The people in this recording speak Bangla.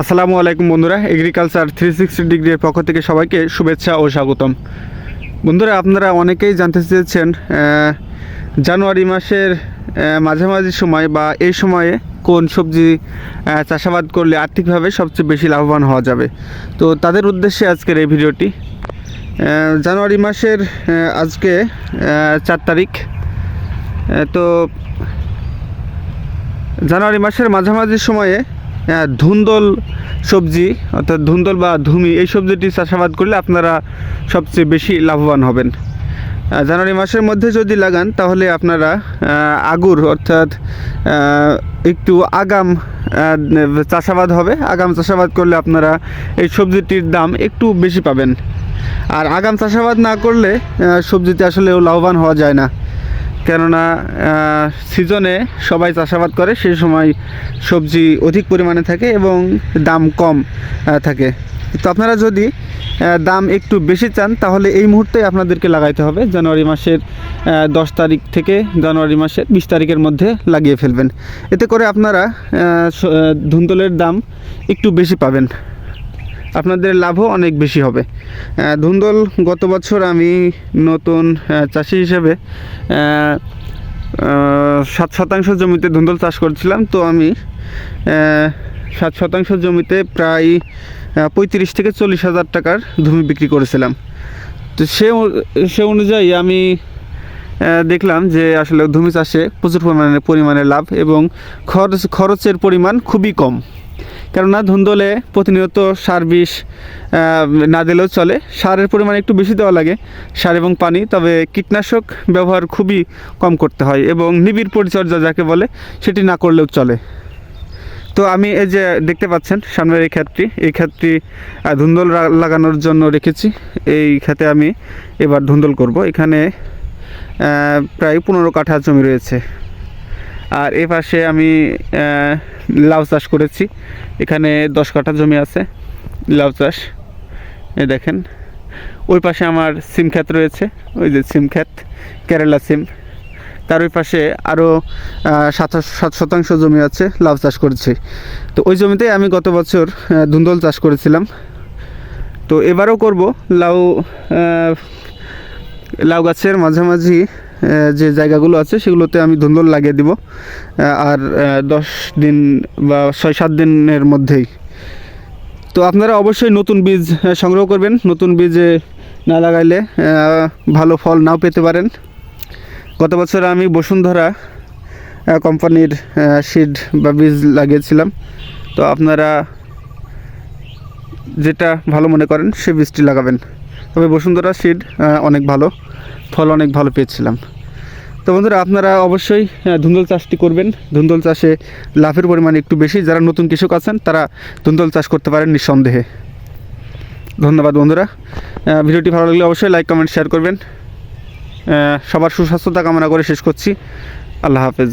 আসসালামু আলাইকুম বন্ধুরা এগ্রিকালচার থ্রি সিক্সটি ডিগ্রির পক্ষ থেকে সবাইকে শুভেচ্ছা ও স্বাগতম। বন্ধুরা, আপনারা অনেকেই জানতে চেয়েছেন জানুয়ারি মাসের মাঝামাঝি সময় বা এই সময়ে কোন সবজি চাষাবাদ করলে আর্থিকভাবে সবচেয়ে বেশি লাভবান হওয়া যাবে। তো তাদের উদ্দেশ্যে আজকের এই ভিডিওটি। জানুয়ারি মাসের আজকে চার তারিখ। তো জানুয়ারি মাসের মাঝামাঝি সময়ে ধুন্দল সবজি, অর্থাৎ ধুন্দল বা ধুমি, এই সবজিটি চাষাবাদ করলে আপনারা সবচেয়ে বেশি লাভবান হবেন। জানুয়ারি মাসের মধ্যে যদি লাগান, তাহলে আপনারা আগুর, অর্থাৎ একটু আগাম চাষাবাদ হবে। আগাম চাষাবাদ করলে আপনারা এই সবজিটির দাম একটু বেশি পাবেন। আর আগাম চাষাবাদ না করলে সবজিতে আসলেও লাভবান হওয়া যায় না। কেননা সিজনে সবাই চাষাবাদ করে সেই সময় সবজি অধিক পরিমাণে থাকে এবং দাম কম থাকে। তো আপনারা যদি দাম একটু বেশি চান, তাহলে এই মুহূর্তে আপনাদেরকে লাগাইতে হবে। জানুয়ারি মাসের দশ তারিখ থেকে জানুয়ারি মাসের বিশ তারিখের মধ্যে লাগিয়ে ফেলবেন। এতে করে আপনারা ধুন্দলের দাম একটু বেশি পাবেন। আপনাদের লাভও অনেক বেশি হবে। ধুন্দল গত বছর আমি নতুন চাষি হিসেবে সাত শতাংশ জমিতে ধুন্দল চাষ করছিলাম। তো আমি সাত শতাংশ জমিতে প্রায় পঁয়ত্রিশ থেকে চল্লিশ হাজার টাকার ধুমি বিক্রি করেছিলাম। তো সে সে অনুযায়ী আমি দেখলাম যে আসলে ধুমি চাষে প্রচুর পরিমাণে পরিমাণে লাভ এবং খরচ, খরচের পরিমাণ খুবই কম। কেননা ধুন্দলে প্রতিনিয়ত সার বিষ না দিলেও চলে। সারের পরিমাণ একটু বেশি দেওয়া লাগে, সার এবং পানি, তবে কীটনাশক ব্যবহার খুবই কম করতে হয় এবং নিবিড় পরিচর্যা যাকে বলে, সেটি না করলেও চলে। তো আমি এই যে দেখতে পাচ্ছেন, সামনের এই ক্ষেতটি এই ক্ষেতটি ধুন্দল লাগানোর জন্য রেখেছি। এই ক্ষেতে আমি এবার ধুন্দল করব। এখানে প্রায় পনেরো কাঠা জমি রয়েছে। আর এ পাশে আমি লাউ চাষ করেছি। এখানে দশ কাঠা জমি আছে, লাউ চাষ। এই দেখেন, ওই পাশে আমার সিম ক্ষেত রয়েছে, ওই যে সিম ক্ষেত, কেরালা সিম। তার ওই পাশে আরও সাত সাত শতাংশ জমি আছে, লাউ চাষ করেছি। তো ওই জমিতে আমি গত বছর ধুন্দল চাষ করেছিলাম। তো এবারও করব, লাউ লাউ গাছের মাঝামাঝি যে জায়গাগুলো আছে সেগুলোতে আমি ধুন্দল লাগিয়ে দিব। আর দশ দিন বা ছয় সাত দিনের মধ্যেই। তো আপনারা অবশ্যই নতুন বীজ সংগ্রহ করবেন। নতুন বীজে না লাগাইলে ভালো ফল নাও পেতে পারেন। গত বছর আমি বসুন্ধরা কোম্পানির সিড বা বীজ লাগিয়েছিলাম। তো আপনারা যেটা ভালো মনে করেন, সে বীজটি লাগাবেন। তবে বসুন্ধরা সিড অনেক ভালো, ফল অনেক ভালো পেয়েছিলাম। তো বন্ধুরা, আপনারা অবশ্যই ধুন্দল চাষটি করবেন। ধুন্দল চাষে লাভের পরিমাণ একটু বেশি। যারা নতুন কৃষক আছেন, তারা ধুন্দল চাষ করতে পারেন নিঃসন্দেহে। ধন্যবাদ বন্ধুরা। ভিডিওটি ভালো লাগলে অবশ্যই লাইক কমেন্ট শেয়ার করবেন। সবার সুস্বাস্থ্যতা কামনা করে শেষ করছি। আল্লাহ হাফেজ।